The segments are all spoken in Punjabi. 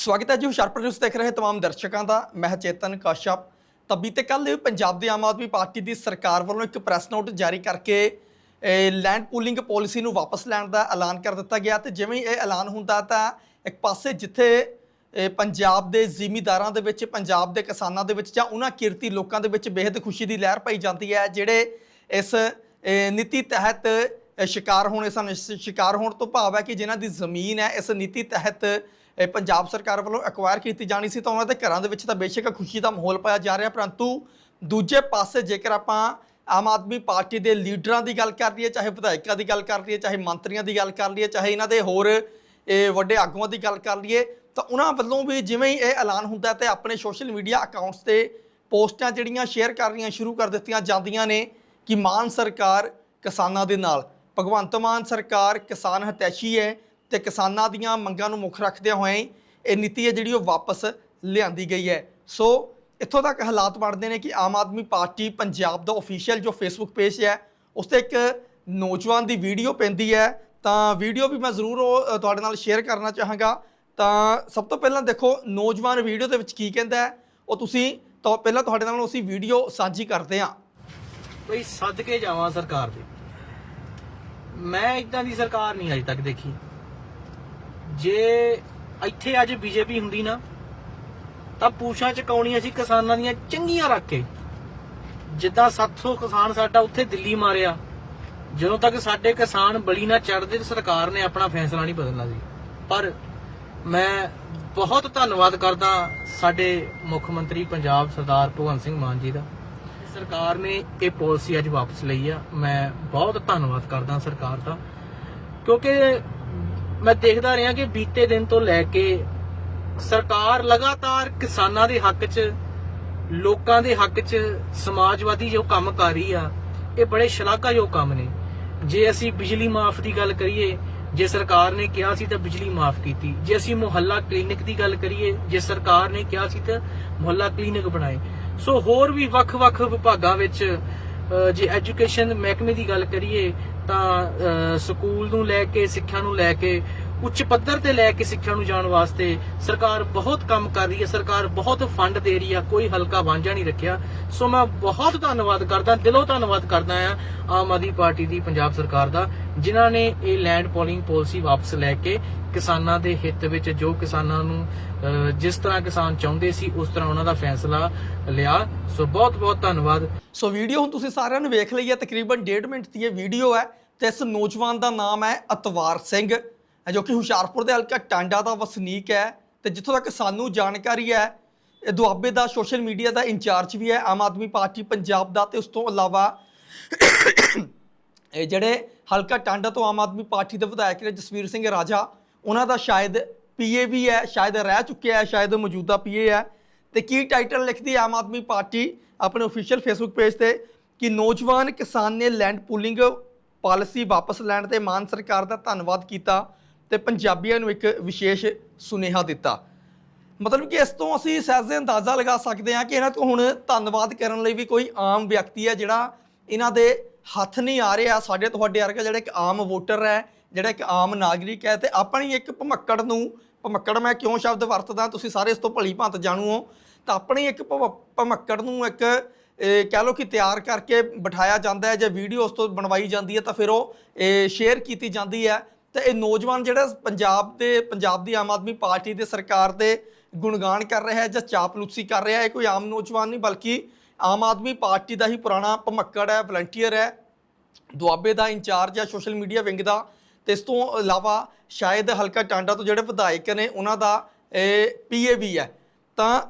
ਸਵਾਗਤ ਹੈ ਜੀ, ਹੁਸ਼ਿਆਰਪੁਰ ਨਿਊਜ਼ ਦੇਖ ਰਹੇ ਤਮਾਮ ਦਰਸ਼ਕਾਂ ਦਾ। ਮੈਂ ਚੇਤਨ ਕਸ਼ਪ ਤਾਂ ਬੀਤੇ ਕੱਲ ਪੰਜਾਬ ਦੀ ਆਮ ਆਦਮੀ ਪਾਰਟੀ ਦੀ ਸਰਕਾਰ ਵੱਲੋਂ ਇੱਕ ਪ੍ਰੈਸ ਨੋਟ ਜਾਰੀ ਕਰਕੇ ਲੈਂਡ ਪੂਲਿੰਗ ਪਾਲਿਸੀ ਨੂੰ ਵਾਪਸ ਲੈਣ ਦਾ ਐਲਾਨ ਕਰ ਦਿੱਤਾ ਗਿਆ ਤੇ ਜਿਵੇਂ ਇਹ ਐਲਾਨ ਹੁੰਦਾ ਤਾਂ ਇੱਕ ਪਾਸੇ ਜਿੱਥੇ ਪੰਜਾਬ ਦੇ ਜ਼ਿਮੀਦਾਰਾਂ ਦੇ ਵਿੱਚ, ਪੰਜਾਬ ਦੇ ਕਿਸਾਨਾਂ ਦੇ ਵਿੱਚ ਜਾਂ ਉਹਨਾਂ ਕਿਰਤੀ ਲੋਕਾਂ ਦੇ ਵਿੱਚ ਬੇहद ਖੁਸ਼ੀ ਦੀ ਲਹਿਰ ਪਈ ਜਾਂਦੀ ਹੈ, ਜਿਹੜੇ ਇਸ ਨੀਤੀ ਤਹਿਤ ਸ਼ਿਕਾਰ ਹੋਣੇ ਸਨ। ਸ਼ਿਕਾਰ ਹੋਣ ਤੋਂ ਭਾਵ ਹੈ ਕਿ ਜਿਨ੍ਹਾਂ ਦੀ ਜ਼ਮੀਨ ਹੈ, ਇਸ ਨੀਤੀ ਤਹਿਤ ਇਹ ਪੰਜਾਬ ਸਰਕਾਰ ਵੱਲੋਂ ਐਕਵਾਇਰ ਕੀਤੀ ਜਾਣੀ ਸੀ ਤਾਂ ਉਹਨਾਂ ਦੇ ਘਰਾਂ ਦੇ ਵਿੱਚ ਤਾਂ ਬੇਸ਼ੱਕ ਖੁਸ਼ੀ ਦਾ ਮਾਹੌਲ ਪਾਇਆ ਜਾ ਰਿਹਾ, ਪਰੰਤੂ ਦੂਜੇ ਪਾਸੇ ਜੇਕਰ ਆਪਾਂ ਆਮ ਆਦਮੀ ਪਾਰਟੀ ਦੇ ਲੀਡਰਾਂ ਦੀ ਗੱਲ ਕਰ ਲਈਏ, ਚਾਹੇ ਵਿਧਾਇਕਾਂ ਦੀ ਗੱਲ ਕਰ ਲਈਏ, ਚਾਹੇ ਮੰਤਰੀਆਂ ਦੀ ਗੱਲ ਕਰ ਲਈਏ, ਚਾਹੇ ਇਹਨਾਂ ਦੇ ਹੋਰ ਇਹ ਵੱਡੇ ਆਗੂਆਂ ਦੀ ਗੱਲ ਕਰ ਲਈਏ, ਤਾਂ ਉਹਨਾਂ ਵੱਲੋਂ ਵੀ ਜਿਵੇਂ ਹੀ ਇਹ ਐਲਾਨ ਹੁੰਦਾ ਤੇ ਆਪਣੇ ਸੋਸ਼ਲ ਮੀਡੀਆ ਅਕਾਊਂਟਸ ਤੇ ਪੋਸਟਾਂ ਜਿਹੜੀਆਂ ਸ਼ੇਅਰ ਕਰਨੀਆਂ ਸ਼ੁਰੂ ਕਰ ਦਿੱਤੀਆਂ ਜਾਂਦੀਆਂ ਨੇ ਕਿ ਮਾਨ ਸਰਕਾਰ ਕਿਸਾਨਾਂ ਦੇ ਨਾਲ। ਭਗਵੰਤ ਮਾਨ ਸਰਕਾਰ ਕਿਸਾਨ ਹਤੈਸ਼ੀ ਹੈ ਤੇ ਕਿਸਾਨਾਂ ਦੀਆਂ ਮੰਗਾਂ ਨੂੰ ਮੁੱਖ ਰੱਖਦਿਆਂ ਹੋਏ ਇਹ ਨੀਤੀ ਹੈ ਜਿਹੜੀ ਉਹ ਵਾਪਸ ਲਿਆਂਦੀ ਗਈ ਹੈ। ਸੋ ਇੱਥੋਂ ਤੱਕ ਹਾਲਾਤ ਬਣਦੇ ਨੇ ਕਿ ਆਮ ਆਦਮੀ ਪਾਰਟੀ ਪੰਜਾਬ ਦਾ ਅਫੀਸ਼ੀਅਲ ਜੋ ਫੇਸਬੁੱਕ ਪੇਜ ਹੈ ਉਸ ਤੇ ਇੱਕ ਨੌਜਵਾਨ ਦੀ ਵੀਡੀਓ ਪੈਂਦੀ ਹੈ। ਤਾਂ ਵੀਡੀਓ ਵੀ ਮੈਂ ਜ਼ਰੂਰ ਉਹ, ਤੁਹਾਡੇ ਨਾਲ ਸ਼ੇਅਰ ਕਰਨਾ ਚਾਹਾਂਗਾ। ਤਾਂ ਸਭ ਤੋਂ ਪਹਿਲਾਂ ਦੇਖੋ ਨੌਜਵਾਨ ਵੀਡੀਓ ਦੇ ਵਿੱਚ ਕੀ ਕਹਿੰਦਾ ਹੈ? ਉਹ ਤੁਸੀਂ ਤਾਂ ਪਹਿਲਾਂ ਤੁਹਾਡੇ ਨਾਲ ਅਸੀਂ ਵੀਡੀਓ ਸਾਂਝੀ ਕਰਦੇ ਹਾਂ। ਕੋਈ ਸੱਦ ਕੇ ਜਾਵਾਂ ਸਰਕਾਰ ਦੇ ਮੈਂ ਇਦਾਂ ਦੀ ਸਰਕਾਰ ਨਹੀਂ ਅਜੇ ਤੱਕ ਦੇਖੀ। ਜੇ ਇੱਥੇ ਅੱਜ ਬੀਜੇਪੀ ਹੁੰਦੀ ਨਾ, ਤਾਂ ਪੂਛਾਂ ਚਕਾਉਣੀਆਂ ਸੀ ਕਿਸਾਨਾਂ ਦੀਆਂ ਚੰਗੀਆਂ ਰੱਖ ਕੇ। ਜਿੱਦਾਂ 700 ਕਿਸਾਨ ਸਾਡਾ ਉੱਥੇ ਦਿੱਲੀ ਮਾਰਿਆ, ਜਦੋਂ ਤੱਕ ਸਾਡੇ ਕਿਸਾਨ ਬਲੀ ਨਾ ਚੜਦੇ ਸਰਕਾਰ ਨੇ ਆਪਣਾ ਫੈਸਲਾ ਨਹੀਂ ਬਦਲਣਾ ਸੀ। ਪਰ ਮੈਂ ਬਹੁਤ ਧੰਨਵਾਦ ਕਰਦਾ ਸਾਡੇ ਮੁੱਖ ਮੰਤਰੀ ਪੰਜਾਬ ਸਰਦਾਰ ਭਗਵੰਤ ਸਿੰਘ ਮਾਨ ਜੀ ਦਾ। ਸਰਕਾਰ ਨੇ ਇਹ ਪਾਲਿਸੀ ਅੱਜ ਵਾਪਸ ਲਈ ਆ। ਮੈਂ ਬਹੁਤ ਧੰਨਵਾਦ ਕਰਦਾ ਸਰਕਾਰ ਦਾ, ਕਿਉਂਕਿ ਮੈਂ ਦੇਖਦਾ ਰਿਹਾ ਕਿ ਬੀਤੇ ਦਿਨ ਤੋਂ ਲੈ ਕੇ ਸਰਕਾਰ ਲਗਾਤਾਰ ਕਿਸਾਨਾਂ ਦੇ ਹੱਕ 'ਚ, ਲੋਕਾਂ ਦੇ ਹੱਕ 'ਚ ਸਮਾਜਵਾਦੀ ਜੋ ਕੰਮ ਕਰ ਰਹੀ ਆ, ਇਹ ਬੜੇ ਸ਼ਲਾਘਾਯੋਗ ਕੰਮ ਨੇ। ਜੇ ਅਸੀਂ ਬਿਜਲੀ ਮਾਫ ਦੀ ਗੱਲ ਕਰੀਏ, ਜੇ ਸਰਕਾਰ ਨੇ ਕਿਹਾ ਸੀ ਤਾਂ ਬਿਜਲੀ ਮਾਫ ਕੀਤੀ। ਜੇ ਅਸੀਂ ਮੁਹੱਲਾ ਕਲੀਨਿਕ ਦੀ ਗੱਲ ਕਰੀਏ, ਜੇ ਸਰਕਾਰ ਨੇ ਕਿਹਾ ਸੀ ਤਾਂ ਮੁਹੱਲਾ ਕਲੀਨਿਕ ਬਣਾਏ। ਸੋ ਹੋਰ ਵੀ ਵੱਖ-ਵੱਖ ਵਿਭਾਗਾਂ ਵਿੱਚ ਜੇ ਐਜੂਕੇਸ਼ਨ ਮਹਿਕਮੇ ਦੀ ਗੱਲ ਕਰੀਏ ਤਾਂ ਸਕੂਲ ਨੂੰ ਲੈ ਕੇ, ਸਿੱਖਿਆ ਨੂੰ ਲੈ ਕੇ, ਉੱਚ ਪੱਧਰ ਤੇ ਲੈ ਕੇ ਸਿੱਖਿਆ ਨੂੰ ਜਾਣ ਵਾਸਤੇ ਸਰਕਾਰ ਬਹੁਤ ਕੰਮ ਕਰ ਰਹੀ ਹੈ, ਸਰਕਾਰ ਬਹੁਤ ਫੰਡ ਦੇ ਰਹੀ ਹੈ, ਕੋਈ ਹਲਕਾ ਵਾਂਝਾ ਨਹੀਂ ਰੱਖਿਆ। ਸੋ ਮੈਂ ਬਹੁਤ ਧੰਨਵਾਦ ਕਰਦਾ, ਦਿਲੋਂ ਧੰਨਵਾਦ ਕਰਦਾ ਆ ਆਮ ਆਦਮੀ ਪਾਰਟੀ ਦੀ ਪੰਜਾਬ ਸਰਕਾਰ ਦਾ, ਜਿਨ੍ਹਾਂ ਨੇ ਇਹ ਲੈਂਡ ਪੋਲਿੰਗ ਪਾਲਿਸੀ ਵਾਪਸ ਲੈ ਕੇ ਕਿਸਾਨਾਂ ਦੇ ਹਿੱਤ ਵਿੱਚ ਜੋ ਕਿਸਾਨਾਂ ਨੂੰ ਜਿਸ ਤਰ੍ਹਾਂ ਕਿਸਾਨ ਚਾਹੁੰਦੇ ਸੀ, ਉਸ ਤਰ੍ਹਾਂ ਉਹਨਾਂ ਦਾ ਫੈਸਲਾ ਲਿਆ। ਸੋ ਬਹੁਤ ਬਹੁਤ ਧੰਨਵਾਦ। ਸੋ ਵੀਡੀਓ ਹੁਣ ਤੁਸੀਂ ਸਾਰਿਆਂ ਨੇ ਵੇਖ ਲਈ ਹੈ, ਤਕਰੀਬਨ 1.5 ਮਿੰਟ ਦੀ ਇਹ ਵੀਡੀਓ ਹੈ। ਤੇ ਇਸ ਨੌਜਵਾਨ ਦਾ ਨਾਮ ਹੈ ਅਤਵਾਰ ਸਿੰਘ ਜੋ ਕਿ ਹੁਸ਼ਿਆਰਪੁਰ ਦੇ ਹਲਕਾ ਟਾਂਡਾ ਦਾ ਵਸਨੀਕ ਹੈ ਤੇ ਜਿੱਥੋਂ ਤੱਕ ਸਾਨੂੰ ਜਾਣਕਾਰੀ ਹੈ, ਇਹ ਦੁਆਬੇ ਦਾ ਸੋਸ਼ਲ ਮੀਡੀਆ ਦਾ ਇੰਚਾਰਜ ਵੀ ਹੈ, ਆਮ ਆਦਮੀ ਪਾਰਟੀ ਪੰਜਾਬ ਦਾ ਤੇ ਉਸ ਤੋਂ ਇਲਾਵਾ ਇਹ ਜਿਹੜੇ ਹਲਕਾ ਟਾਂਡਾ ਤੋਂ ਆਮ ਆਦਮੀ ਪਾਰਟੀ ਦੇ ਵਿਧਾਇਕ ਨੇ ਜਸਵੀਰ ਸਿੰਘ ਰਾਜਾ, ਉਹਨਾਂ ਦਾ ਸ਼ਾਇਦ ਪੀਏ ਵੀ ਹੈ, ਸ਼ਾਇਦ ਰਹਿ ਚੁੱਕਿਆ ਹੈ, ਸ਼ਾਇਦ ਮੌਜੂਦਾ ਪੀਏ ਹੈ ਤੇ ਕੀ ਟਾਈਟਲ ਲਿਖਦੀ ਹੈ ਆਮ ਆਦਮੀ ਪਾਰਟੀ ਆਪਣੇ ਅਫੀਸ਼ੀਅਲ ਫੇਸਬੁੱਕ ਪੇਜ ਤੇ ਕਿ ਨੌਜਵਾਨ ਕਿਸਾਨ ਨੇ ਲੈਂਡ ਪੂਲਿੰਗ ਪਾਲਿਸੀ ਵਾਪਸ ਲੈਣ ਤੇ ਮਾਨ ਸਰਕਾਰ ਦਾ ਧੰਨਵਾਦ ਕੀਤਾ ਤੇ ਪੰਜਾਬੀਆਂ ਨੂੰ ਇੱਕ ਵਿਸ਼ੇਸ਼ ਸੁਨੇਹਾ ਦਿੱਤਾ। ਮਤਲਬ ਕਿ ਇਸ ਤੋਂ ਅਸੀਂ ਸਹਿਜੇ ਅੰਦਾਜ਼ਾ ਲਗਾ ਸਕਦੇ ਹਾਂ ਕਿ ਇਹਨਾਂ ਤੋਂ ਹੁਣ ਧੰਨਵਾਦ ਕਰਨ ਲਈ ਵੀ ਕੋਈ ਆਮ ਵਿਅਕਤੀ ਹੈ ਜਿਹੜਾ ਇਹਨਾਂ ਦੇ ਹੱਥ ਨਹੀਂ ਆ ਰਿਹਾ। ਸਾਡੇ ਤੁਹਾਡੇ ਵਰਗਾ ਜਿਹੜਾ ਇੱਕ ਆਮ ਵੋਟਰ ਹੈ, ਜਿਹੜਾ ਇੱਕ ਆਮ ਨਾਗਰਿਕ ਹੈ ਤੇ ਆਪਣੀ ਇੱਕ ਭਮੱਕੜ ਨੂੰ, ਭਮੱਕੜ ਮੈਂ ਕਿਉਂ ਸ਼ਬਦ ਵਰਤਦਾ? ਤੁਸੀਂ ਸਾਰੇ ਇਸ ਤੋਂ ਭਲੀ ਭਾਂਤ ਜਾਣੂ ਹੋ। ਤਾਂ ਆਪਣੀ ਇੱਕ ਭਵ- ਭਮੱਕੜ ਨੂੰ ਇੱਕ ਕਹਿ ਲਓ ਕਿ ਤਿਆਰ ਕਰਕੇ ਬਿਠਾਇਆ ਜਾਂਦਾ ਹੈ, ਜੇ ਵੀਡੀਓ ਉਸ ਤੋਂ ਬਣਵਾਈ ਜਾਂਦੀ ਹੈ ਤਾਂ ਫਿਰ ਉਹ ਸ਼ੇਅਰ ਕੀਤੀ ਜਾਂਦੀ ਹੈ। ਤੇ ਇਹ ਨੌਜਵਾਨ ਜਿਹੜਾ ਪੰਜਾਬ ਦੇ, ਪੰਜਾਬ ਦੀ ਆਮ ਆਦਮੀ ਪਾਰਟੀ ਦੇ ਸਰਕਾਰ ਦੇ ਗੁਣਗਾਨ ਕਰ ਰਿਹਾ ਹੈ ਜਾਂ ਚਾਪਲੂਸੀ ਕਰ ਰਿਹਾ ਹੈ, ਇਹ ਕੋਈ ਆਮ ਨੌਜਵਾਨ ਨਹੀਂ, ਬਲਕਿ ਆਮ ਆਦਮੀ ਪਾਰਟੀ ਦਾ ਹੀ ਪੁਰਾਣਾ ਭਮੱਕੜ ਹੈ ਵਲੰਟੀਅਰ ਹੈ। ਦੁਆਬੇ ਦਾ ਇੰਚਾਰਜ ਹੈ ਸੋਸ਼ਲ ਮੀਡੀਆ ਵਿੰਗ ਦਾ। ਤੇ ਇਸ ਤੋਂ ਇਲਾਵਾ ਸ਼ਾਇਦ ਹਲਕਾ ਟਾਂਡਾ ਤੋਂ ਜਿਹੜੇ ਵਿਧਾਇਕ ਨੇ, ਉਹਨਾਂ ਦਾ ਇਹ ਪੀਏ ਵੀ ਹੈ। ਤਾਂ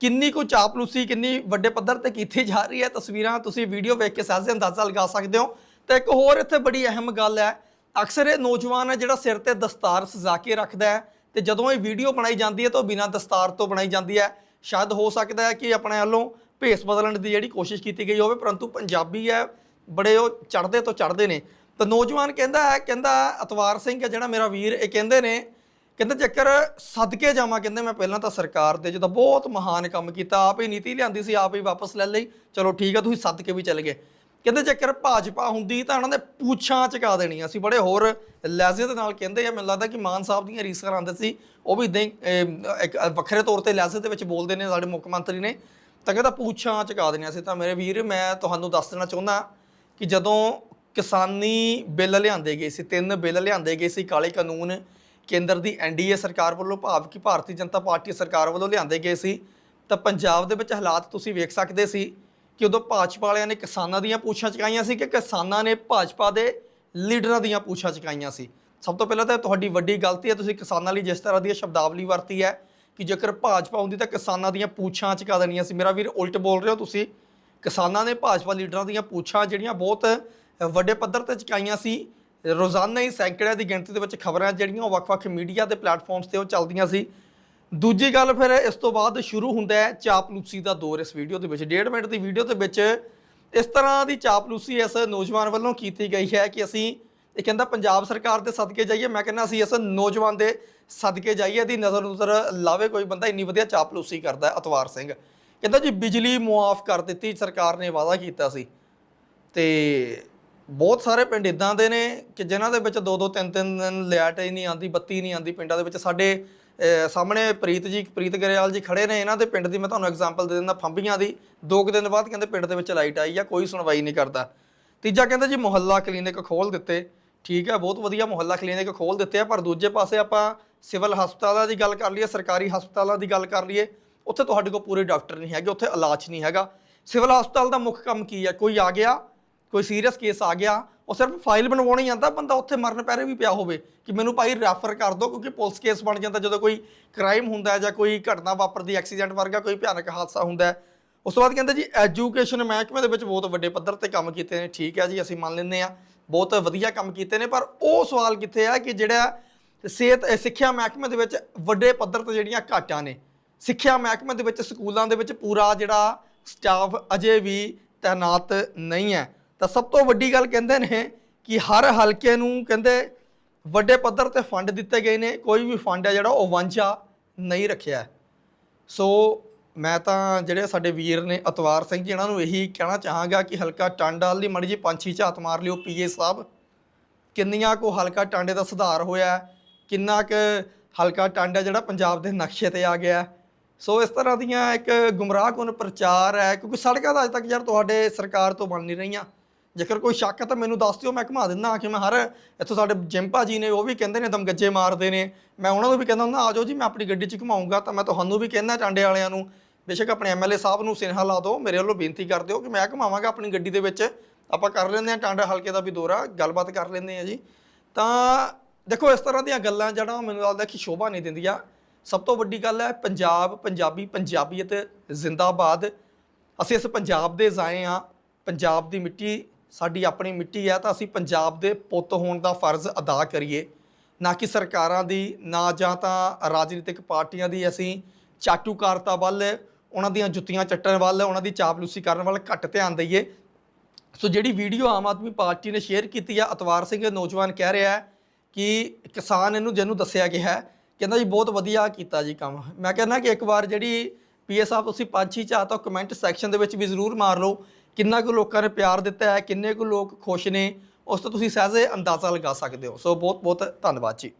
ਕਿੰਨੀ ਕੁ ਚਾਪਲੂਸੀ, ਕਿੰਨੀ ਵੱਡੇ ਪੱਧਰ ਤੇ ਕੀਤੀ ਜਾ ਰਹੀ ਹੈ ਤਸਵੀਰਾਂ, ਤੁਸੀਂ ਵੀਡੀਓ ਵੇਖ ਕੇ ਸਹਿਜੇ ਅੰਦਾਜ਼ਾ ਲਗਾ ਸਕਦੇ ਹੋ। ਤੇ ਇੱਕ ਹੋਰ ਇੱਥੇ ਬੜੀ ਅਹਿਮ ਗੱਲ ਹੈ, ਅਕਸਰ ਇਹ ਨੌਜਵਾਨ ਹੈ ਜਿਹੜਾ ਸਿਰ ਤੇ ਦਸਤਾਰ ਸਜਾ ਕੇ ਰੱਖਦਾ ਹੈ ਤੇ ਜਦੋਂ ਇਹ ਵੀਡੀਓ ਬਣਾਈ ਜਾਂਦੀ ਹੈ ਤਾਂ ਉਹ ਬਿਨਾਂ ਦਸਤਾਰ ਤੋਂ ਬਣਾਈ ਜਾਂਦੀ ਹੈ। ਸ਼ਾਇਦ ਹੋ ਸਕਦਾ ਹੈ ਕਿ ਆਪਣੇ ਵੱਲੋਂ ਭੇਸ ਬਦਲਣ ਦੀ ਜਿਹੜੀ ਕੋਸ਼ਿਸ਼ ਕੀਤੀ ਗਈ ਹੋਵੇ, ਪਰੰਤੂ ਪੰਜਾਬੀ ਹੈ, ਬੜੇ ਉਹ ਚੜਦੇ ਤੋਂ ਚੜਦੇ ਨੇ। ਤਾਂ ਨੌਜਵਾਨ ਕਹਿੰਦਾ ਹੈ, ਕਹਿੰਦਾ ਅਤਵਾਰ ਸਿੰਘ ਹੈ ਜਿਹੜਾ ਮੇਰਾ ਵੀਰ, ਇਹ ਕਹਿੰਦੇ ਨੇ ਕਹਿੰਦੇ ਜੇਕਰ ਸਦਕੇ ਜਾਵਾਂ, ਕਹਿੰਦੇ ਮੈਂ ਪਹਿਲਾਂ ਤਾਂ ਸਰਕਾਰ ਦੇ ਜਦੋਂ ਬਹੁਤ ਮਹਾਨ ਕੰਮ ਕੀਤਾ, ਆਪ ਹੀ ਨੀਤੀ ਲਿਆਂਦੀ ਸੀ, ਆਪ ਹੀ ਵਾਪਸ ਲੈ ਲਈ। ਚਲੋ ਠੀਕ ਆ, ਤੁਸੀਂ ਸਦਕੇ ਵੀ ਚੱਲ ਗਏ। ਕਹਿੰਦੇ ਜੇਕਰ ਭਾਜਪਾ ਹੁੰਦੀ ਤਾਂ ਉਹਨਾਂ ਨੇ ਪੂਛਾਂ ਚਕਾ ਦੇਣੀਆਂ ਸੀ, ਬੜੇ ਹੋਰ ਲਹਿਜ਼ੇ ਦੇ ਨਾਲ ਕਹਿੰਦੇ ਆ। ਮੈਨੂੰ ਲੱਗਦਾ ਕਿ ਮਾਨ ਸਾਹਿਬ ਦੀਆਂ ਰੀਸਾਂ ਆਉਂਦੇ ਸੀ, ਉਹ ਵੀ ਇਦਾਂ ਇੱਕ ਵੱਖਰੇ ਤੌਰ ਤੇ ਲਹਿਜ਼ੇ ਦੇ ਵਿੱਚ ਬੋਲਦੇ ਨੇ ਸਾਡੇ ਮੁੱਖ ਮੰਤਰੀ ਨੇ। ਤਾਂ ਕਹਿੰਦਾ ਪੂਛਾਂ ਚਕਾ ਦੇਣੀਆਂ ਸੀ। ਤਾਂ ਮੇਰੇ ਵੀਰ, ਮੈਂ ਤੁਹਾਨੂੰ ਦੱਸ ਦੇਣਾ ਚਾਹੁੰਦਾ ਕਿ ਜਦੋਂ ਕਿਸਾਨੀ ਬਿੱਲ ਲਿਆਂਦੇ ਗਏ ਸੀ, ਤਿੰਨ ਬਿੱਲ ਲਿਆਂਦੇ ਗਏ ਸੀ, ਕਾਲੇ ਕਾਨੂੰਨ ਕੇਂਦਰ ਦੀ ਐਨਡੀਏ ਸਰਕਾਰ ਵੱਲੋਂ ਭਾਵ ਕਿ ਭਾਰਤੀ ਜਨਤਾ ਪਾਰਟੀ ਸਰਕਾਰ ਵੱਲੋਂ ਲਿਆਂਦੇ ਗਏ ਸੀ, ਤਾਂ ਪੰਜਾਬ ਦੇ ਵਿੱਚ ਹਾਲਾਤ ਤੁਸੀਂ ਵੇਖ ਸਕਦੇ ਸੀ ਕਿ ਉਦੋਂ ਭਾਜਪਾ ਵਾਲਿਆਂ ਨੇ ਕਿਸਾਨਾਂ ਦੀਆਂ ਪੂਛਾਂ ਚਕਾਈਆਂ ਸੀ ਕਿ ਕਿਸਾਨਾਂ ਨੇ ਭਾਜਪਾ ਦੇ ਲੀਡਰਾਂ ਦੀਆਂ ਪੂਛਾਂ ਚਕਾਈਆਂ ਸੀ। ਸਭ ਤੋਂ ਪਹਿਲਾਂ ਤਾਂ ਤੁਹਾਡੀ ਵੱਡੀ ਗਲਤੀ ਹੈ, ਤੁਸੀਂ ਕਿਸਾਨਾਂ ਲਈ ਜਿਸ ਤਰ੍ਹਾਂ ਦੀ ਸ਼ਬਦਾਵਲੀ ਵਰਤੀ ਹੈ ਕਿ ਜੇਕਰ ਭਾਜਪਾ ਹੁੰਦੀ ਤਾਂ ਕਿਸਾਨਾਂ ਦੀਆਂ ਪੂਛਾਂ ਚਕਾ ਦੇਣੀਆਂ ਸੀ। ਮੇਰਾ ਵੀਰ ਉਲਟ ਬੋਲ ਰਹੇ ਹੋ ਤੁਸੀਂ। ਕਿਸਾਨਾਂ ਨੇ ਭਾਜਪਾ ਲੀਡਰਾਂ ਦੀਆਂ ਪੂਛਾਂ ਜਿਹੜੀਆਂ ਬਹੁਤ ਵੱਡੇ ਪੱਧਰ ਤੇ ਚੁਕਾਈਆਂ ਸੀ ਰੋਜ਼ਾਨਾ ਹੀ ਸੈਂਕੜਿਆਂ ਦੀ ਗਿਣਤੀ ਦੇ ਵਿੱਚ ਖਬਰਾਂ ਜਿਹੜੀਆਂ ਉਹ ਵੱਖ-ਵੱਖ ਮੀਡੀਆ ਤੇ ਪਲੇਟਫਾਰਮਸ ਤੇ ਉਹ ਚੱਲਦੀਆਂ ਸੀ। ਦੂਜੀ ਗੱਲ ਫਿਰ ਇਸ ਤੋਂ ਬਾਅਦ ਸ਼ੁਰੂ ਹੁੰਦਾ ਹੈ ਚਾਪਲੂਸੀ ਦਾ ਦੌਰ ਇਸ ਵੀਡੀਓ ਦੇ ਵਿੱਚ। ਡੇਢ ਮਿੰਟ ਦੀ ਵੀਡੀਓ ਦੇ ਵਿੱਚ ਇਸ ਤਰ੍ਹਾਂ ਦੀ ਚਾਪਲੂਸੀ ਇਸ ਨੌਜਵਾਨ ਵੱਲੋਂ ਕੀਤੀ ਗਈ ਹੈ ਕਿ ਅਸੀਂ ਇਹ ਕਹਿੰਦਾ ਪੰਜਾਬ ਸਰਕਾਰ ਦੇ ਸਦਕੇ ਜਾਈਏ। ਮੈਂ ਕਹਿੰਦਾ ਅਸੀਂ ਇਸ ਨੌਜਵਾਨ ਦੇ ਸਦਕੇ ਜਾਈਏ, ਇਹਦੀ ਨਜ਼ਰ ਨੁਜ਼ਰ ਲਾਵੇ, ਕੋਈ ਬੰਦਾ ਇੰਨੀ ਵਧੀਆ ਚਾਪਲੂਸੀ ਕਰਦਾ ਹੈ, ਅਤਵਾਰ ਸਿੰਘ। ਕਹਿੰਦਾ ਜੀ ਬਿਜਲੀ ਮੁਆਫ ਕਰ ਦਿੱਤੀ, ਸਰਕਾਰ ਨੇ ਵਾਅਦਾ ਕੀਤਾ ਸੀ। ਤੇ ਬਹੁਤ ਸਾਰੇ ਪਿੰਡ ਇਦਾਂ ਦੇ ਨੇ ਕਿ ਜਿਨ੍ਹਾਂ ਦੇ ਵਿੱਚ ਦੋ ਦੋ ਤਿੰਨ ਤਿੰਨ ਦਿਨ ਲਾਈਟ ਹੀ ਨਹੀਂ ਆਉਂਦੀ, ਬੱਤੀ ਨਹੀਂ ਆਉਂਦੀ ਪਿੰਡਾਂ ਦੇ ਵਿੱਚ। ਸਾਡੇ ਸਾਹਮਣੇ ਪ੍ਰੀਤ ਜੀ, ਪ੍ਰੀਤ ਗਰੇਵਾਲ ਜੀ ਖੜੇ ਨੇ, ਇਹਨਾਂ ਦੇ ਪਿੰਡ ਦੀ ਮੈਂ ਤੁਹਾਨੂੰ ਐਗਜ਼ਾਮਪਲ ਦੇ ਦਿੰਦਾ ਫੰਬੀਆਂ ਦੀ। ਦੋ ਕੁ ਦਿਨ ਬਾਅਦ ਕਹਿੰਦੇ ਪਿੰਡ ਦੇ ਵਿੱਚ ਲਾਈਟ ਆਈ ਆ, ਕੋਈ ਸੁਣਵਾਈ ਨਹੀਂ ਕਰਦਾ। ਤੀਜਾ ਕਹਿੰਦਾ ਜੀ ਮੁਹੱਲਾ ਕਲੀਨਿਕ ਖੋਲ ਦਿੱਤੇ। ਠੀਕ ਹੈ ਬਹੁਤ ਵਧੀਆ ਮੁਹੱਲਾ ਕਲੀਨਿਕ ਖੋਲ ਦਿੱਤੇ ਆ, ਪਰ ਦੂਜੇ ਪਾਸੇ ਆਪਾਂ ਸਿਵਲ ਹਸਪਤਾਲਾਂ ਦੀ ਗੱਲ ਕਰ ਲਈਏ, ਸਰਕਾਰੀ ਹਸਪਤਾਲਾਂ ਦੀ ਗੱਲ ਕਰ ਲਈਏ, ਉੱਥੇ ਤੁਹਾਡੇ ਕੋਲ ਪੂਰੇ ਡਾਕਟਰ ਨਹੀਂ ਹੈਗੇ, ਉੱਥੇ ਇਲਾਜ ਨਹੀਂ ਹੈਗਾ। ਸਿਵਲ ਹਸਪਤਾਲ ਦਾ ਮੁੱਖ ਕੰਮ ਕੀ ਹੈ ਕੋਈ ਆ ਗਿਆ ਕੋਈ ਸੀਰੀਅਸ ਕੇਸ ਆ ਗਿਆ, ਉਹ ਸਿਰਫ ਫਾਈਲ ਬਣਵਾਉਣੀ ਜਾਂਦਾ, ਬੰਦਾ ਉੱਥੇ ਮਰਨ ਪੈਰੇ ਵੀ ਪਿਆ ਹੋਵੇ। ਕਿ ਮੈਨੂੰ ਭਾਈ ਰੈਫਰ ਕਰ ਦਿਓ ਕਿਉਂਕਿ ਪੁਲਿਸ ਕੇਸ ਬਣ ਜਾਂਦਾ, ਜਦੋਂ ਕੋਈ ਕ੍ਰਾਈਮ ਹੁੰਦਾ ਹੈ ਜਾਂ ਕੋਈ ਘਟਨਾ ਵਾਪਰਦੀ ਐਕਸੀਡੈਂਟ ਵਰਗਾ ਕੋਈ ਭਿਆਨਕ ਹਾਦਸਾ ਹੁੰਦਾ ਹੈ। ਉਸ ਤੋਂ ਬਾਅਦ ਕਹਿੰਦੇ ਜੀ ਐਜੂਕੇਸ਼ਨ ਮਹਿਕਮੇ ਦੇ ਵਿੱਚ ਬਹੁਤ ਵੱਡੇ ਪੱਧਰ ਤੇ ਕੰਮ ਕੀਤੇ ਨੇ। ਠੀਕ ਹੈ ਜੀ, ਅਸੀਂ ਮੰਨ ਲੈਂਦੇ ਆ ਬਹੁਤ ਵਧੀਆ ਕੰਮ ਕੀਤੇ ਨੇ, ਪਰ ਉਹ ਸਵਾਲ ਕਿੱਥੇ ਆ ਕਿ ਜਿਹੜਾ ਸਿਹਤ ਸਿੱਖਿਆ ਮਹਿਕਮੇ ਦੇ ਵਿੱਚ ਵੱਡੇ ਪੱਧਰ ਤੇ ਜਿਹੜੀਆਂ ਘਾਟਾਂ ਨੇ। ਸਿੱਖਿਆ ਮਹਿਕਮੇ ਦੇ ਵਿੱਚ, ਸਕੂਲਾਂ ਦੇ ਵਿੱਚ ਪੂਰਾ ਜਿਹੜਾ ਸਟਾਫ ਅਜੇ ਵੀ ਤਾਇਨਾਤ ਨਹੀਂ ਹੈ। ਤਾਂ ਸਭ ਤੋਂ ਵੱਡੀ ਗੱਲ ਕਹਿੰਦੇ ਨੇ ਕਿ ਹਰ ਹਲਕੇ ਨੂੰ ਕਹਿੰਦੇ ਵੱਡੇ ਪੱਧਰ ਤੇ ਫੰਡ ਦਿੱਤੇ ਗਏ ਨੇ, ਕੋਈ ਵੀ ਫੰਡ ਹੈ ਜਿਹੜਾ ਉਹ ਵਾਂਝਾ ਨਹੀਂ ਰੱਖਿਆ ਸੋ ਮੈਂ ਤਾਂ ਜਿਹੜੇ ਸਾਡੇ ਵੀਰ ਨੇ ਅਤਵਾਰ ਸਿੰਘ ਜੀ, ਇਹਨਾਂ ਨੂੰ ਇਹੀ ਕਹਿਣਾ ਚਾਹਾਂਗਾ ਕਿ ਹਲਕਾ ਟਾਂਡਾ ਲਈ ਮੜੀ ਜੀ ਪੰਛੀ ਝਾਤ ਮਾਰ ਲਿਓ, ਪੀਏ ਸਾਹਿਬ ਕਿੰਨੀਆਂ ਕੋ ਹਲਕਾ ਟਾਂਡੇ ਦਾ ਸੁਧਾਰ ਹੋਇਆ ਕਿੰਨਾ ਕੁ ਹਲਕਾ ਟਾਂਡਾ ਜਿਹੜਾ ਪੰਜਾਬ ਦੇ ਨਕਸ਼ੇ ਤੇ ਆ ਗਿਆ ਸੋ ਇਸ ਤਰ੍ਹਾਂ ਦੀਆਂ ਇੱਕ ਗੁੰਮਰਾਹਕੁਨ ਪ੍ਰਚਾਰ ਹੈ, ਕਿਉਂਕਿ ਸੜਕਾਂ ਦਾ ਅਜੇ ਤੱਕ ਯਾਰ ਤੁਹਾਡੇ ਸਰਕਾਰ ਤੋਂ ਬਣ ਨਹੀਂ ਰਹੀਆਂ। ਜੇਕਰ ਕੋਈ ਸ਼ੱਕ ਹੈ ਤਾਂ ਮੈਨੂੰ ਦੱਸ ਦਿਓ, ਮੈਂ ਘੁਮਾ ਦਿੰਦਾ ਕਿ ਮੈਂ ਹਰ ਇੱਥੋਂ ਸਾਡੇ ਜਿੰਪਾ ਜੀ ਨੇ, ਉਹ ਵੀ ਕਹਿੰਦੇ ਨੇ ਦਮ ਗੱਜੇ ਮਾਰਦੇ ਨੇ। ਮੈਂ ਉਹਨਾਂ ਨੂੰ ਵੀ ਕਹਿੰਦਾ ਹੁੰਦਾ, ਆ ਜਾਓ ਜੀ, ਮੈਂ ਆਪਣੀ ਗੱਡੀ 'ਚ ਘੁਮਾਊਂਗਾ ਤਾਂ ਮੈਂ ਤੁਹਾਨੂੰ ਵੀ ਕਹਿੰਦਾ ਟਾਂਡੇ ਵਾਲਿਆਂ ਨੂੰ, ਬੇਸ਼ੱਕ ਆਪਣੇ ਐਮਐਲਏ ਸਾਹਿਬ ਨੂੰ ਸਿਨਹਾ ਲਾ ਦਿਓ, ਮੇਰੇ ਵੱਲੋਂ ਬੇਨਤੀ ਕਰ ਦਿਓ ਕਿ ਮੈਂ ਘੁਮਾਵਾਂਗਾ ਆਪਣੀ ਗੱਡੀ ਦੇ ਵਿੱਚ। ਆਪਾਂ ਕਰ ਲੈਂਦੇ ਆ ਟਾਂਡਾ ਹਲਕੇ ਦਾ ਵੀ ਦੌਰਾ, ਗੱਲਬਾਤ ਕਰ ਲੈਂਦੇ ਆ ਜੀ। ਤਾਂ ਦੇਖੋ, ਇਸ ਤਰ੍ਹਾਂ ਦੀਆਂ ਗੱਲਾਂ ਜਿਹੜਾ ਮੈਨੂੰ ਲੱਗਦਾ ਕਿ ਸ਼ੋਭਾ ਨਹੀਂ ਦਿੰਦੀਆਂ। ਸਭ ਤੋਂ ਵੱਡੀ ਗੱਲ ਹੈ ਪੰਜਾਬ, ਪੰਜਾਬੀ, ਪੰਜਾਬੀਅਤ ਜ਼ਿੰਦਾਬਾਦ। ਅਸੀਂ ਇਸ ਪੰਜਾਬ ਦੇ ਜ਼ਾਏ ਆ ਪੰਜਾਬ ਦੀ ਮਿੱਟੀ ਸਾਡੀ ਆਪਣੀ ਮਿੱਟੀ ਹੈ ਤਾਂ ਅਸੀਂ ਪੰਜਾਬ ਦੇ ਪੁੱਤ ਹੋਣ ਦਾ ਫਰਜ਼ ਅਦਾ ਕਰੀਏ। ਨਾ ਕਿ ਸਰਕਾਰਾਂ ਦੀ, ਨਾ ਜਾਂ ਤਾਂ ਰਾਜਨੀਤਿਕ ਪਾਰਟੀਆਂ ਦੀ ਅਸੀਂ ਚਾਟੂਕਾਰਤਾ ਵੱਲ, ਉਹਨਾਂ ਦੀਆਂ ਜੁੱਤੀਆਂ ਚੱਟਣ ਵੱਲ, ਉਹਨਾਂ ਦੀ ਚਾਪਲੂਸੀ ਕਰਨ ਵੱਲ ਘੱਟ ਧਿਆਨ ਦਈਏ। ਸੋ ਜਿਹੜੀ ਵੀਡੀਓ ਆਮ ਆਦਮੀ ਪਾਰਟੀ ਨੇ ਸ਼ੇਅਰ ਕੀਤੀ ਆ, ਅਤਵਾਰ ਸਿੰਘ ਨੌਜਵਾਨ ਕਹਿ ਰਿਹਾ ਹੈ ਕਿ ਕਿਸਾਨ ਇਹਨੂੰ, ਜਿਹਨੂੰ ਦੱਸਿਆ ਗਿਆ ਹੈ, ਕਹਿੰਦਾ ਜੀ ਬਹੁਤ ਵਧੀਆ ਕੀਤਾ ਜੀ ਕੰਮ। ਮੈਂ ਕਹਿੰਦਾ ਕਿ ਇੱਕ ਵਾਰ ਜਿਹੜੀ ਪੀਏ ਸਾਹਿਬ ਤੁਸੀਂ ਪੰਛੀ ਚਾਹ ਤਾਂ ਕਮੈਂਟ ਸੈਕਸ਼ਨ ਦੇ ਵਿੱਚ ਵੀ ਜ਼ਰੂਰ ਮਾਰ ਲਓ। ਕਿੰਨਾ ਕੁ ਲੋਕਾਂ ਨੇ ਪਿਆਰ ਦਿੱਤਾ ਹੈ, ਕਿੰਨੇ ਕੁ ਲੋਕ ਖੁਸ਼ ਨੇ, ਉਸ ਤੋਂ ਤੁਸੀਂ ਸਹਿਜੇ ਅੰਦਾਜ਼ਾ ਲਗਾ ਸਕਦੇ ਹੋ। ਸੋ ਬਹੁਤ ਬਹੁਤ ਧੰਨਵਾਦ ਜੀ।